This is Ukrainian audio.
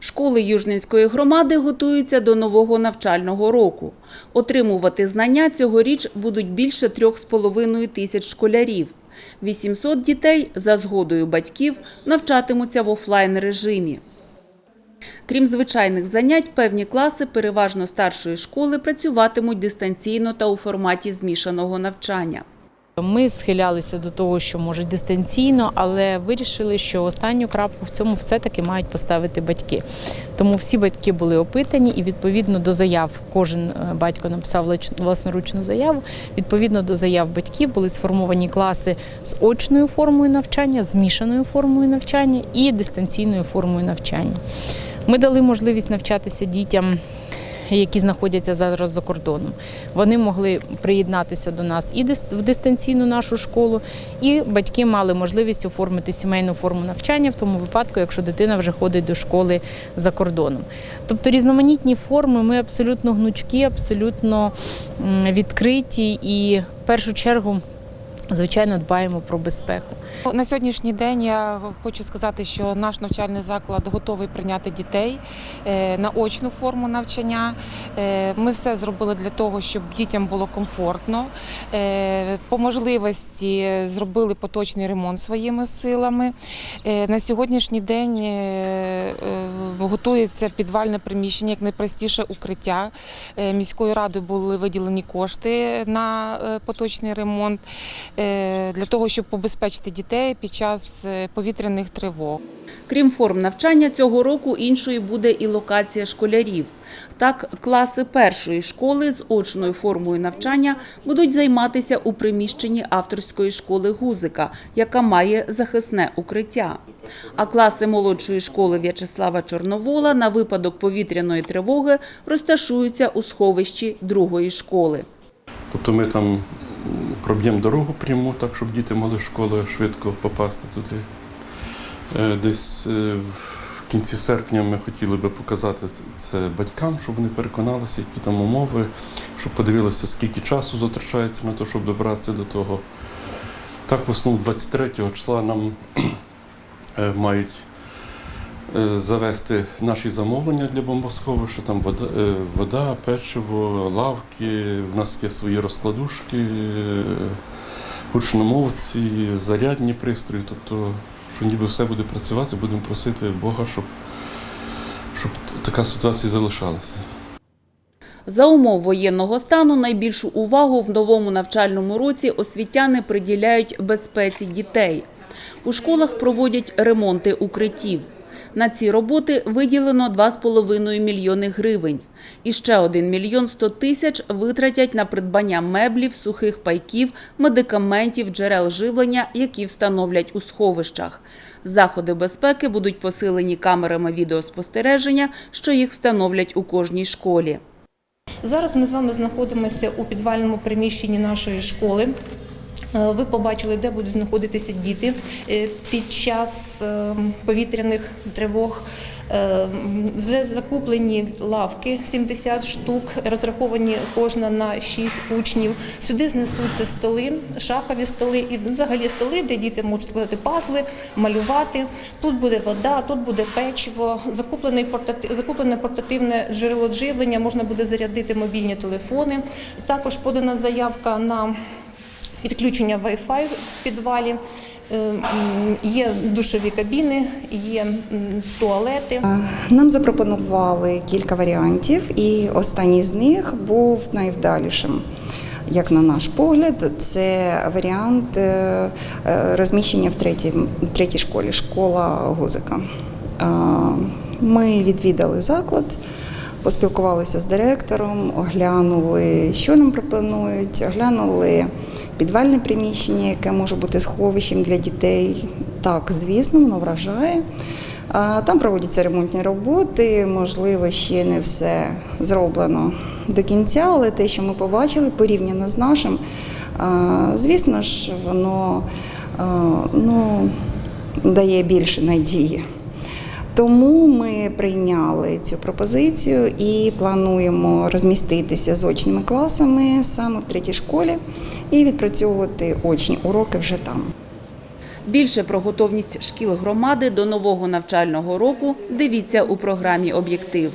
Школи Южненської громади готуються до нового навчального року. Отримувати знання цьогоріч будуть більше 3,5 тисяч школярів. 800 дітей за згодою батьків навчатимуться в офлайн режимі. Крім звичайних занять, певні класи, переважно старшої школи, працюватимуть дистанційно та у форматі змішаного навчання. Ми схилялися до того, що може дистанційно, але вирішили, що останню крапку в цьому все-таки мають поставити батьки. Тому всі батьки були опитані, і відповідно до заяв кожен е, батько написав власноручну заяву. Відповідно до заяв батьків були сформовані класи з очною формою навчання, змішаною формою навчання і дистанційною формою навчання. Ми дали можливість навчатися дітям які знаходяться зараз за кордоном. Вони могли приєднатися до нас і в дистанційну нашу школу, і батьки мали можливість оформити сімейну форму навчання в тому випадку, якщо дитина вже ходить до школи за кордоном. Тобто різноманітні форми, ми абсолютно гнучкі, абсолютно відкриті і в першу чергу. Звичайно, дбаємо про безпеку. На сьогоднішній день я хочу сказати, що наш навчальний заклад готовий прийняти дітей е, на очну форму навчання. Е, Ми все зробили для того, щоб дітям було комфортно. Е, По можливості зробили поточний ремонт своїми силами. На сьогоднішній день готується підвальне приміщення, як найпростіше укриття. Міською радою були виділені кошти на поточний ремонт для того, щоб побезпечити дітей під час е, повітряних тривог. Крім форм навчання, цього року іншою буде і локація школярів. Так, класи першої школи з очною формою навчання будуть займатися у приміщенні авторської школи Гузика, яка має захисне укриття. А класи молодшої школи В'ячеслава Чорновола на випадок повітряної тривоги розташуються у сховищі другої школи. Тобто ми там проб'ємо дорогу пряму, так, щоб діти могли школи швидко попасти туди. Е, Десь е, в кінці серпня ми хотіли би показати це батькам, щоб вони переконалися, які там умови, щоб подивилися, скільки часу затрачається на те, щоб добратися до того. Так, в основному 23 числа нам е, мають завести наші замовлення для бомбосховища. Там вода, е, вода, печиво, лавки. В нас є свої розкладушки, е, гучномовці, зарядні пристрої. Тобто, що ніби все буде працювати, будемо просити Бога, щоб, щоб така ситуація залишалася. За умов воєнного стану найбільшу увагу в новому навчальному році освітяни приділяють безпеці дітей. У школах проводять ремонти укриттів. На ці роботи виділено 2,5 мільйони гривень. І ще 1 мільйон 100 тисяч витратять на придбання меблів, сухих пайків, медикаментів, джерел живлення, які встановлять у сховищах. Заходи безпеки будуть посилені камерами відеоспостереження, що їх встановлять у кожній школі. Зараз ми з вами знаходимося у підвальному приміщенні нашої школи. Е, Ви побачили, де будуть знаходитися діти е, під час е, повітряних тривог. Вже закуплені лавки 70 штук, розраховані кожна на 6 учнів. Сюди знесуться столи, шахові столи і взагалі столи, де діти можуть складати пазли, малювати. Тут буде вода, тут буде печиво, закуплений портати- закуплене портативне джерело живлення, можна буде зарядити мобільні телефони. Також подана заявка на підключення Wi-Fi в підвалі. Е, Є душові кабіни, є туалети. Нам запропонували кілька варіантів, і останній з них був найвдалішим. Як на наш погляд, це варіант е, е, розміщення в третій, третій школі, школа Гузика. Ми відвідали заклад, поспілкувалися з директором, оглянули, що нам пропонують, оглянули підвальне приміщення, яке може бути сховищем для дітей. Так, звісно, воно вражає. Там проводяться ремонтні роботи, можливо, ще не все зроблено до кінця, але те, що ми побачили, порівняно з нашим, звісно ж, воно ну, дає більше надії. Тому ми прийняли цю пропозицію і плануємо розміститися з очними класами саме в третій школі і відпрацьовувати очні уроки вже там. Більше про готовність шкіл громади до нового навчального року дивіться у програмі «Об'єктив».